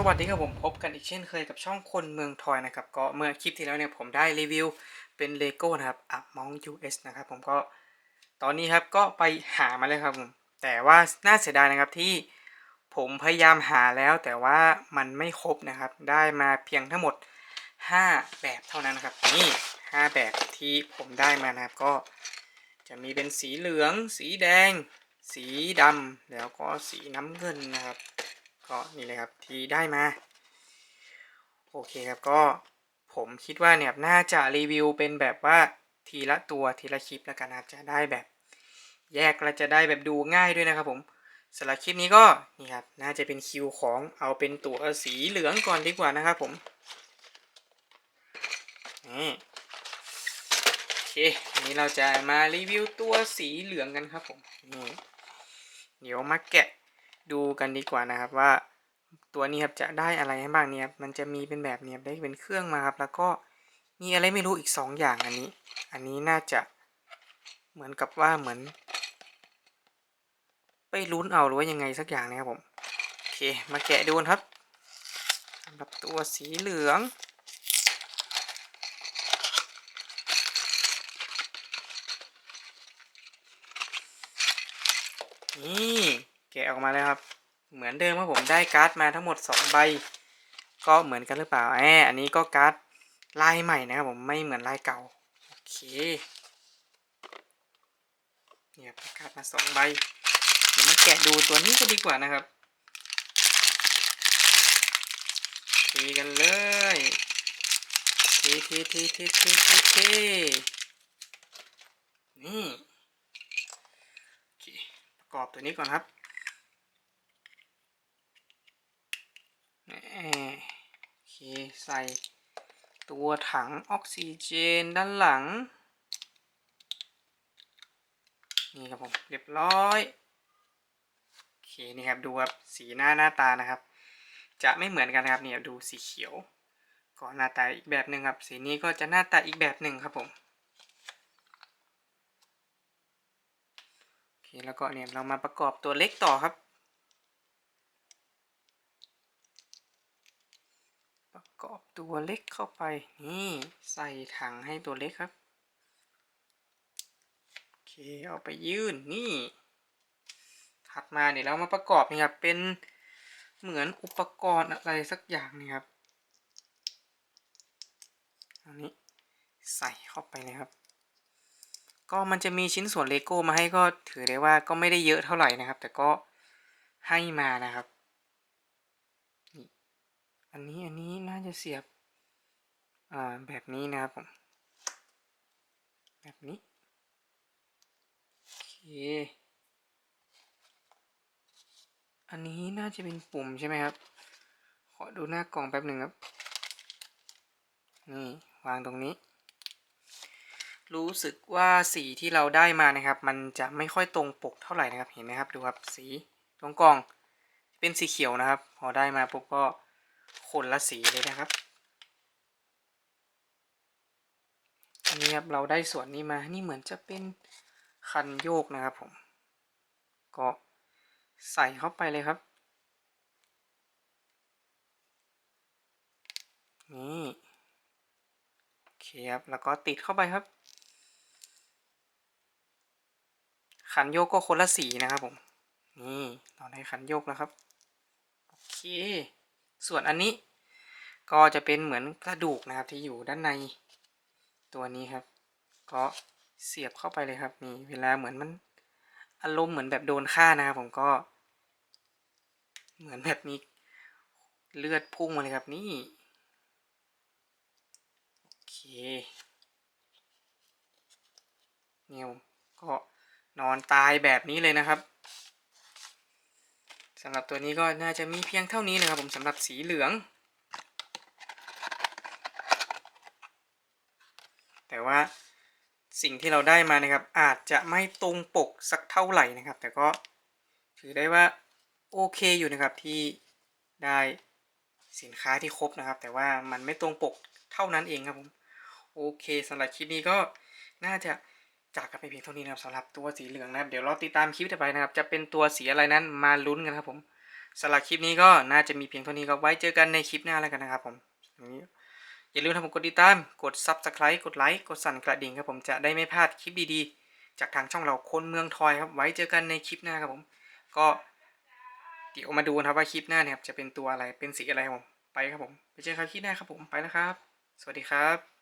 สวัสดีครับผมพบกันอีกเช่นเคยกับช่องคนเมืองทอยนะครับก็เมื่อคลิปที่แล้วเนี่ยผมได้รีวิวเป็นเลโก้นะครับอัพมอง US นะครับผมก็ตอนนี้ครับก็ไปหามาเลยครับผมแต่ว่าน่าเสียดายนะครับที่ผมพยายามหาแล้วแต่ว่ามันไม่ครบนะครับ ได้มาเพียงทั้งหมด 5 แบบเท่านั้นนะครับนี่ 5 แบบที่ผมได้มานะครับก็จะมีเป็นสีเหลือง สีแดง สีดำแล้วก็สีน้ำเงินนะครับ ก็นี่เลยครับที่ได้มา โอเคครับก็ผมคิดว่าเนี่ยน่าจะรีวิวเป็นแบบว่าทีละตัวทีละคลิปแล้วกันนะครับจะได้แบบ แยกและจะได้แบบดูง่ายด้วยนะครับผมสำหรับคลิปนี้ก็นี่ครับน่าจะเป็นคิวของเอาเป็นตัวสีเหลืองก่อนดีกว่านะครับผมนี่โอเคนนี้เราจะมารีวิวตัวสีเหลืองกันครับผมนี่เดี๋ยวมาแกะ ดูกันดีกว่านะครับว่าตัวนี้ครับจะได้อะไรให้บ้างเนี่ยมันจะมีเป็นแบบเนี้ยได้เป็นเครื่องมาครับ แล้วก็มีอะไรไม่รู้อีกสองอย่างอันนี้ อันนี้น่าจะเหมือนกับว่าเหมือน ไปลุ้นเอาหรือว่ายังไงสักอย่างนะครับผมโอเคมาแกะดูนครับสำหรับตัวสีเหลืองนี่ะออกมาแล้วครับ เหมือนเดิมว่าผมได้การ์ดมาทั้งหมด 2 ใบ ก็เหมือนกันหรือเปล่าแอบอันนี้ก็การ์ดลายใหม่นะครับผมไม่เหมือนลายเก่า โอเคเนี่ยการ์ดมา 2 ใบเดี๋ยวมาแกะดูตัวนี้ก็ดีกว่านะครับทีกันเลยทีทีทีทีทีทีทีนี่โอเคประกอบตัวนี้ก่อนครับ แหม่ โอเคใส่ตัวถังออกซิเจนด้านหลัง นี่ครับผมเรียบร้อยโอเคนี่ครับดูครับสีหน้าหน้าตานะครับ จะไม่เหมือนกันนะครับเนี่ยดูสีเขียวก็หน้าตาอีกแบบหนึ่งครับ สีนี้ก็จะหน้าตาอีกแบบหนึ่งครับผมโอเคแล้วก็เนี่ยเรามาประกอบตัวเล็กต่อครับ ประกอบ ตัวเล็กเข้าไป นี่ใส่ถังให้ตัวเล็กครับ โอเค เอาไปยื่นนี่ ถัดมาเดี๋ยวเรามาประกอบนี่ครับ เป็นเหมือนอุปกรณ์อะไรสักอย่างนี่ครับ อันนี้ใส่เข้าไปเลยครับ ก็มันจะมีชิ้นส่วนเลโก้มาให้ก็ถือได้ว่าก็ไม่ได้เยอะเท่าไหร่นะครับ แต่ก็ให้มานะครับ อันนี้อันนี้น่าจะเสียบ อ่าแบบนี้นะครับผม แบบนี้โอเคอันนี้น่าจะเป็นปุ่มใช่ไหมครับ ขอดูหน้ากล่องแป๊บหนึ่งครับ นี่วางตรงนี้ รู้สึกว่าสีที่เราได้มานะครับ มันจะไม่ค่อยตรงปกเท่าไหร่นะครับ เห็นไหมครับ ดูครับ สีตรงกล่อง เป็นสีเขียวนะครับ พอได้มาปุ๊บก็ คนละสีเลยนะครับอันนี้ครับเราได้ส่วนนี้มานี่เหมือนจะเป็นคันโยกนะครับผม ก็ใส่เข้าไปเลยครับนี่โอเคครับแล้วก็ติดเข้าไปครับคันโยกก็คนละสีนะครับผม นี่เราได้คันโยกแล้วครับ โอเค ส่วนอันนี้ก็จะเป็นเหมือนกระดูกนะครับที่อยู่ด้านในตัวนี้ครับ ก็เสียบเข้าไปเลยครับนี่เวลาเหมือนมันอารมณ์เหมือนแบบโดนฆ่านะครับผมก็ เหมือนแบบมีเลือดพุ่งมาเลยครับนี่โอเคเนี่ยก็นอนตายแบบนี้เลยนะครับ สำหรับตัวนี้ก็น่าจะมีเพียงเท่านี้นะครับผมสำหรับสีเหลือง แต่ว่าสิ่งที่เราได้มานะครับ อาจจะไม่ตรงปกสักเท่าไหร่นะครับ แต่ก็ถือได้ว่าโอเคอยู่นะครับที่ได้สินค้าที่ครบนะครับ แต่ว่ามันไม่ตรงปกเท่านั้นเองครับผม โอเคสำหรับคลิปนี้ก็น่าจะ จากกันไปเพียงเท่านี้นะครับสำหรับตัวสีเหลืองนะครับ เดี๋ยวเราติดตามคลิปต่อไปนะครับ จะเป็นตัวสีอะไรนั้นมาลุ้นกันครับผมสำหรับคลิปนี้ก็น่าจะมีเพียงเท่านี้ก็ไว้เจอกันในคลิปหน้าแล้วกันนะครับผมอย่าลืมทำกดติดตาม กด Subscribe กดไลค์ กดสั่นกระดิ่งครับผมจะได้ไม่พลาดคลิปดีๆ จากทางช่องเราคนเมืองทอยครับ ไว้เจอกันในคลิปหน้าครับผม ก็เดี๋ยวมาดูนะครับว่าคลิปหน้าเนี่ยจะเป็นตัวอะไร เป็นสีอะไรครับผม ไปครับผม ไปเจอกันคลิปหน้าครับผม ไปแล้วครับ สวัสดีครับ